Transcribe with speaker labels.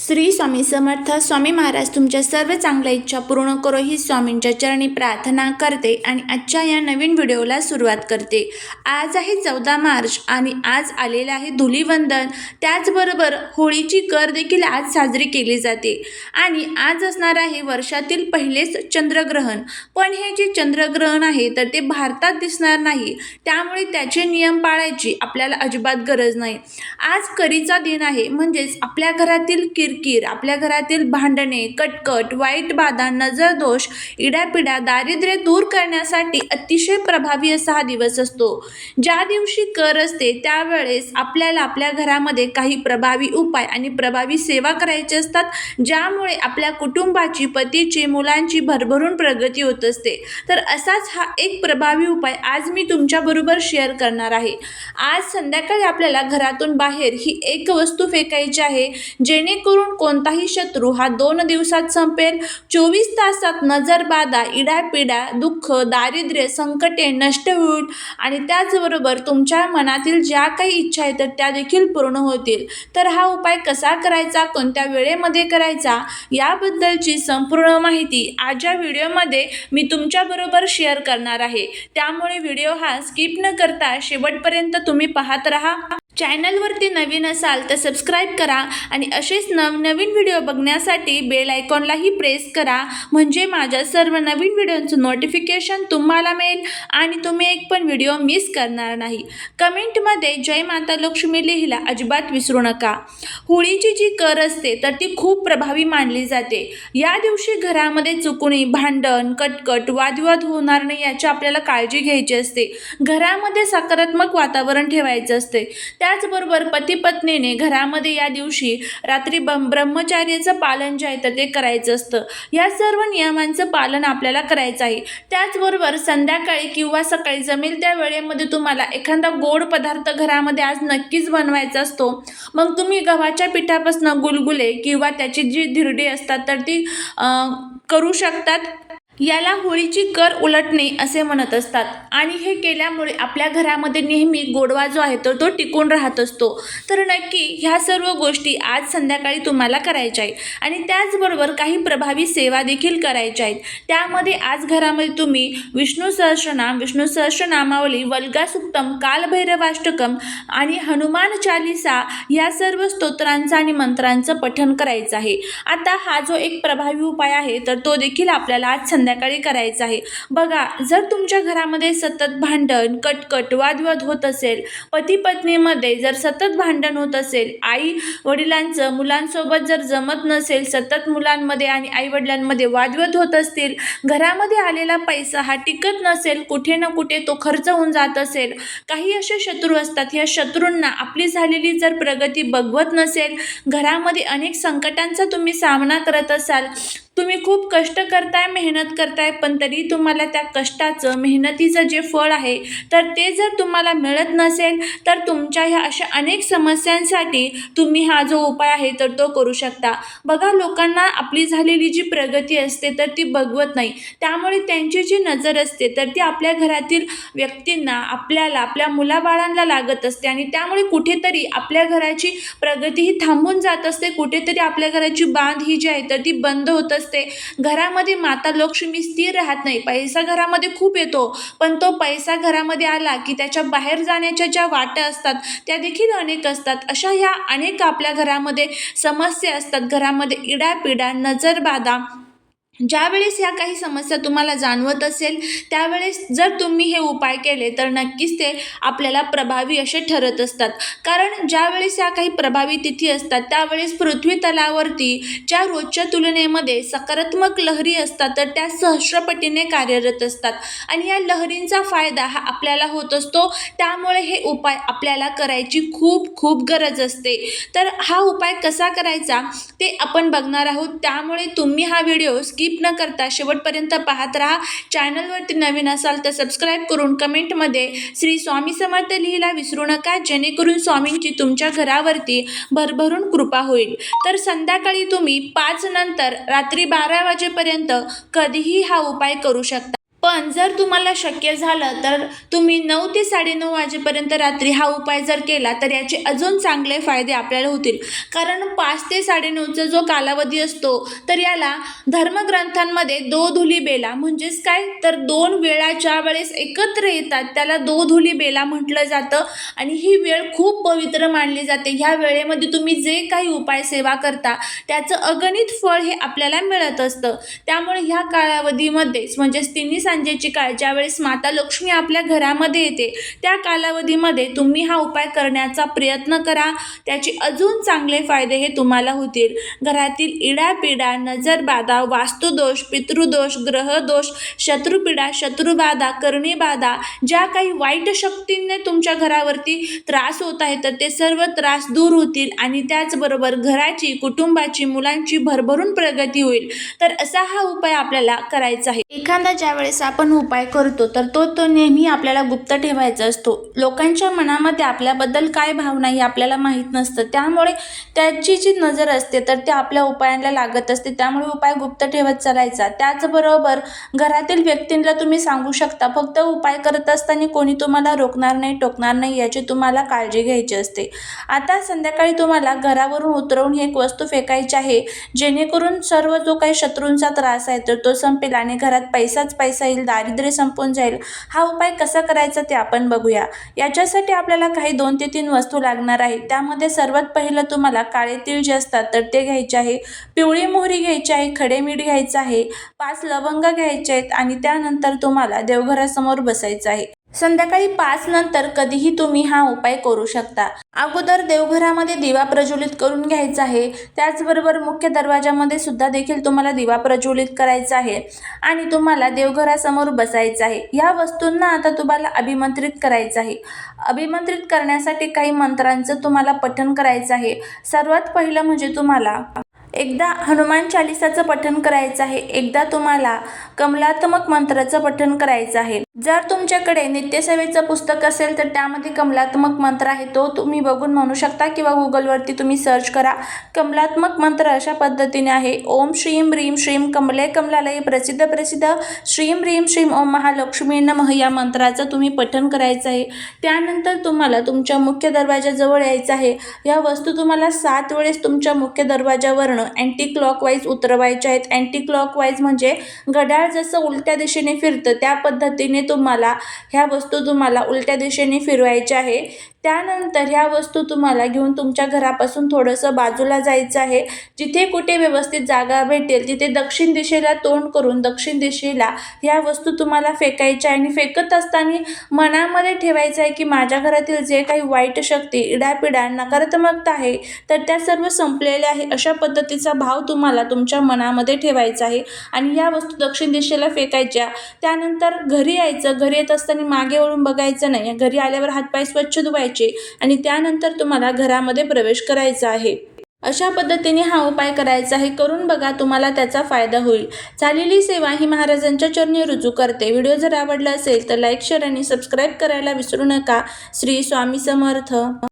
Speaker 1: श्री स्वामी समर्थ. स्वामी महाराज तुमच्या सर्व चांगल्या इच्छा पूर्ण करो ही स्वामींच्या चरणी प्रार्थना करते आणि आजच्या या नवीन व्हिडिओला सुरुवात करते. आज आहे चौदा मार्च आणि आज आलेले आहे धुलीवंदन. त्याचबरोबर होळीची कर देखील आज साजरी केली जाते. आणि आज असणार आहे वर्षातील पहिलेच चंद्रग्रहण. पण हे जे चंद्रग्रहण आहे तर ते भारतात दिसणार नाही. त्यामुळे त्याचे नियम पाळायची आपल्याला अजिबात गरज नाही. आज करीचा दिन आहे म्हणजेच आपल्या घरातील किरकिर आपल्या घरातील भांडणे कटकट वाईट बाधा नजरदोष इडापिडा दारिद्र्य दूर करण्यासाठी अतिशय प्रभावी असा हा दिवस असतो. ज्या दिवशी कर असते त्यावेळेस आपल्याला आपल्या घरामध्ये काही प्रभावी उपाय आणि प्रभावी सेवा करायची असतात ज्यामुळे आपल्या कुटुंबाची पतीची मुलांची भरभरून प्रगती होत असते. तर असाच हा एक प्रभावी उपाय आज मी तुमच्याबरोबर शेअर करणार आहे. आज संध्याकाळी आपल्याला घरातून बाहेर ही एक वस्तू फेकायची आहे जेणेकरून कोणताही शत्रू हा दोन दिवसात संपेल. चोवीस तासात नजरबाधा इडापिडा दुःख दारिद्र्य संकटे नष्ट होईल. आणि त्याचबरोबर तुमच्या मनातील ज्या काही इच्छा आहेत तर त्या देखील पूर्ण होतील. तर हा उपाय कसा करायचा कोणत्या वेळेमध्ये करायचा याबद्दलची संपूर्ण माहिती आजच्या व्हिडिओमध्ये मी तुमच्याबरोबर शेअर करणार आहे. त्यामुळे व्हिडिओ हा स्किप न करता शेवटपर्यंत तुम्ही पाहत राहा. चॅनलवरती नवीन असाल तर सबस्क्राईब करा आणि असेच नवनवीन व्हिडिओ बघण्यासाठी बेल आयकॉनलाही प्रेस करा. म्हणजे माझ्या सर्व नवीन व्हिडिओचं नोटिफिकेशन तुम्हाला मिळेल आणि तुम्ही एक पण व्हिडिओ मिस करणार नाही. कमेंटमध्ये जय माता लक्ष्मी लिहिला अजिबात विसरू नका. होळीची जी कर असते तर ती खूप प्रभावी मानली जाते. या दिवशी घरामध्ये चुकणी भांडण कटकट वादविवाद होणार नाही याची आपल्याला काळजी घ्यायची असते. घरामध्ये सकारात्मक वातावरण ठेवायचं असते. त्याचबरोबर पती पत्नीने घरामध्ये या दिवशी रात्री बं ब्रह्मचार्याचं पालन जे आहे तर ते करायचं असतं. या सर्व नियमांचं पालन आपल्याला करायचं आहे. त्याचबरोबर संध्याकाळी किंवा सकाळी जमेल त्या वेळेमध्ये तुम्हाला एखादा गोड पदार्थ घरामध्ये आज नक्कीच बनवायचा असतो. मग तुम्ही गव्हाच्या पिठापासून गुलगुले किंवा त्याची जी धिरडी असतात तर ती करू शकतात. याला होळीची कर उलटणे असे म्हणत असतात. आणि हे केल्यामुळे आपल्या घरामध्ये नेहमी गोडवा जो आहे तर तो टिकून राहत असतो. तर नक्की ह्या सर्व गोष्टी आज संध्याकाळी तुम्हाला करायच्या आहेत. आणि त्याचबरोबर काही प्रभावी सेवा देखील करायच्या आहेत. त्यामध्ये आज घरामध्ये तुम्ही विष्णू सहस्रनाम विष्णू सहस्रनामावली वल्गासुक्तम कालभैरवाष्टकम आणि हनुमान चालिसा या सर्व स्तोत्रांचं आणि मंत्रांचं पठण करायचं आहे. आता हा जो एक प्रभावी उपाय आहे तर तो देखील आपल्याला आज संध्या संध्याकाळी करायचं आहे. बघा जर तुमच्या घरामध्ये सतत भांडण कटकट वादविवाद होत असेल पती पत्नीमध्ये जर सतत भांडण होत असेल आई वडिलांचं मुलांसोबत जर जमत नसेल सतत मुलांमध्ये आणि आई वडिलांमध्ये वादविवाद होत असतील घरामध्ये आलेला पैसा हा टिकत नसेल कुठे ना कुठे तो खर्च होऊन जात असेल. काही असे शत्रू असतात ह्या शत्रूंना आपली झालेली जर प्रगती बघवत नसेल घरामध्ये अनेक संकटांचा तुम्ही सामना करत असाल तुम्ही खूप कष्ट करताय मेहनत करताय पण तरी तुम्हाला त्या कष्टाचं मेहनतीचं जे फळ आहे तर ते जर तुम्हाला मिळत नसेल तर तुमच्या ह्या अशा अनेक समस्यांसाठी तुम्ही हा जो उपाय आहे तर तो करू शकता. बघा लोकांना आपली झालेली जी प्रगती असते तर ती बघवत नाही. त्यामुळे त्यांची जी नजर असते तर ती आपल्या घरातील व्यक्तींना आपल्याला आपल्या मुलाबाळांना लागत असते आणि त्यामुळे कुठेतरी आपल्या घराची प्रगती ही थांबून जात असते. कुठेतरी आपल्या घराची बांध ही जी आहे तर ती बंद होत असते. घरामध्ये माता लक्ष्मी स्थिर राहत नाही. पैसा घरामध्ये खूप येतो. पण तो पैसा घरामध्ये आला की त्याच्या बाहेर जाण्याच्या ज्या वाटा असतात त्या देखील अनेक असतात. अशा ह्या अनेक आपल्या घरामध्ये समस्या असतात. घरामध्ये इडापिडा नजरबाधा ज्यावेळेस ह्या काही समस्या तुम्हाला जाणवत असेल त्यावेळेस जर तुम्ही हे उपाय केले तर नक्कीच ते आपल्याला प्रभावी असे ठरत असतात. कारण ज्यावेळेस ह्या काही प्रभावी तिथी असतात त्यावेळेस पृथ्वी तलावरती ज्या रोजच्या तुलनेमध्ये सकारात्मक लहरी असतात तर त्या सहस्रपटीने कार्यरत असतात. आणि या लहरींचा फायदा हा आपल्याला होत असतो. त्यामुळे हे उपाय आपल्याला करायची खूप खूप गरज असते. तर हा उपाय कसा करायचा ते आपण बघणार आहोत. त्यामुळे तुम्ही हा व्हिडिओ स्किप न करता शेवटपर्यंत पाहत राहा. चॅनलवरती नवीन असाल तर सबस्क्राईब करून कमेंटमध्ये श्री स्वामी समर्थ लिहिला विसरू नका. जेणेकरून स्वामींची तुमच्या घरावरती भरभरून कृपा होईल. तर संध्याकाळी तुम्ही पाच नंतर रात्री बारा वाजेपर्यंत कधीही हा उपाय करू शकता. पण जर तुम्हाला शक्य झालं तर तुम्ही नऊ ते साडेनऊ वाजेपर्यंत रात्री हा उपाय जर केला तर याचे अजून चांगले फायदे आपल्याला होतील. कारण पाच ते साडेनऊचा जो कालावधी असतो तर याला धर्मग्रंथांमध्ये दो धुली बेला म्हणजेच काय? तर दोन वेळा ज्या वेळेस एकत्र येतात त्याला दो धुली बेला म्हटलं जातं आणि ही वेळ खूप पवित्र मानली जाते. ह्या वेळेमध्ये तुम्ही जे काही उपाय सेवा करता त्याचं अगणित फळ हे आपल्याला मिळत असतं. त्यामुळे ह्या कालावधीमध्येच म्हणजेच तिन्ही सांजेची काळ ज्यावेळेस माता लक्ष्मी आपल्या घरामध्ये येते त्या कालावधीमध्ये तुम्ही हा उपाय करण्याचा प्रयत्न करा. त्याचे अजून चांगले फायदे हे तुम्हाला होतील. घरातील इडापिडा नजरबाधा वास्तुदोष पितृदोष ग्रहदोष शत्रुपीडा शत्रुबाधा करणीबाधा ज्या काही वाईट शक्तींनी तुमच्या घरावरती त्रास होत आहे तर ते सर्व त्रास दूर होतील आणि त्याचबरोबर घराची कुटुंबाची मुलांची भरभरून प्रगती होईल. तर असा हा उपाय आपल्याला करायचा आहे. एखादा ज्यावेळेस वेळेस आपण उपाय करतो तर तो तो नेहमी आपल्याला गुप्त ठेवायचा असतो. लोकांच्या मनामध्ये आपल्याबद्दल काय भावना ही आपल्याला माहीत नसतं. त्यामुळे त्याची जी नजर असते तर ते आपल्या उपायांना लागत असते. त्यामुळे उपाय गुप्त ठेवत चालायचा. त्याचबरोबर घरातील व्यक्तींना तुम्ही सांगू शकता फक्त उपाय करत असताना कोणी तुम्हाला रोखणार नाही टोकणार नाही याची तुम्हाला काळजी घ्यायची असते. आता संध्याकाळी तुम्हाला घरावरून उतरवून ही एक वस्तू फेकायची आहे जेणेकरून सर्व जो काही शत्रूंचा त्रास आहे तर तो संपेल आणि घरात पैसाच पैसा जाईल दारिद्र्य संपून जाईल. हा उपाय कसा करायचा ते आपण बघूया. याच्यासाठी आपल्याला काही दोन ते तीन वस्तू लागणार आहेत. त्यामध्ये सर्वात पहिलं तुम्हाला काळे तीळ जे असतात तर ते घ्यायचे आहे. पिवळी मोहरी घ्यायची आहे खडे मीठ घ्यायचं आहे. पाच लवंग घ्यायचे आहेत आणि त्यानंतर तुम्हाला देवघरासमोर बसायचं आहे. संध्याकाळी पाच नंतर कधीही तुम्ही हा उपाय करू शकता. अगोदर देवघरामध्ये दिवा प्रज्वलित करून घ्यायचा आहे. त्याचबरोबर मुख्य दरवाजामध्ये सुद्धा देखील तुम्हाला दिवा प्रज्वलित करायचा आहे आणि तुम्हाला देवघरासमोर बसायचं आहे. या वस्तूंना आता तुम्हाला अभिमंत्रित करायचं आहे. अभिमंत्रित करण्यासाठी काही मंत्रांचं तुम्हाला पठण करायचं आहे. सर्वात पहिलं म्हणजे तुम्हाला एकदा हनुमान चालिसाचं पठण करायचं आहे. एकदा तुम्हाला कमलात्मक मंत्राचं पठण करायचं आहे. जर तुमच्याकडे नित्यसेवेचं पुस्तक असेल तर त्यामध्ये कमलात्मक मंत्र आहे. तो तुम्ही बघून म्हणू शकता किंवा गुगलवरती तुम्ही सर्च करा. कमलात्मक मंत्र अशा पद्धतीने आहे. ओम श्रीम ह्रीम श्रीम कमले कमलालय प्रसिद्ध प्रसिद्ध. श्रीम ह्रीम श्रीम ओम महालक्ष्मी नमः या मंत्राचं तुम्ही पठण करायचं आहे. त्यानंतर तुम्हाला तुमच्या मुख्य दरवाजाजवळ यायचं आहे. या वस्तू तुम्हाला सात वेळेस तुमच्या मुख्य दरवाजावरनं अँटी क्लॉकवाईज उतरवायचे आहेत. अँटी क्लॉकवाईज म्हणजे घड्याळ जसं उलट्या दिशेने फिरतं त्या पद्धतीने तुम्हाला ह्या वस्तू तुम्हाला उलट्या दिशेने फिरवायच्या आहे. त्यानंतर ह्या वस्तू तुम्हाला घेऊन तुमच्या घरापासून थोडंसं बाजूला जायचं आहे. जिथे कुठे व्यवस्थित जागा भेटेल तिथे दक्षिण दिशेला तोंड करून दक्षिण दिशेला ह्या वस्तू तुम्हाला फेकायच्या आणि फेकत असताना मनामध्ये ठेवायचं आहे की माझ्या घरातील जे काही वाईट शक्ती इडापिडा नकारात्मकता आहे तर त्या सर्व संपलेल्या आहे अशा पद्धतीचा भाव तुम्हाला तुमच्या मनामध्ये ठेवायचा आहे. आणि या वस्तू दक्षिण दिशेला फेकायच्या त्यानंतर घरी यायचं घरी येत असताना मागे वळून बघायचं नाही. घरी आल्यावर हातपाय स्वच्छ धुवायचे आणि त्यानंतर तुम्हाला घरामध्ये प्रवेश करायचा आहे. अशा पद्धतीने हा उपाय करायचा आहे. करून बघा तुम्हाला त्याचा फायदा होईल. झालेली सेवा ही महाराजांच्या चरणी रुजू करते. व्हिडिओ जर आवडला असेल तर लाईक शेअर आणि सबस्क्राईब करायला विसरू नका. श्री स्वामी समर्थ.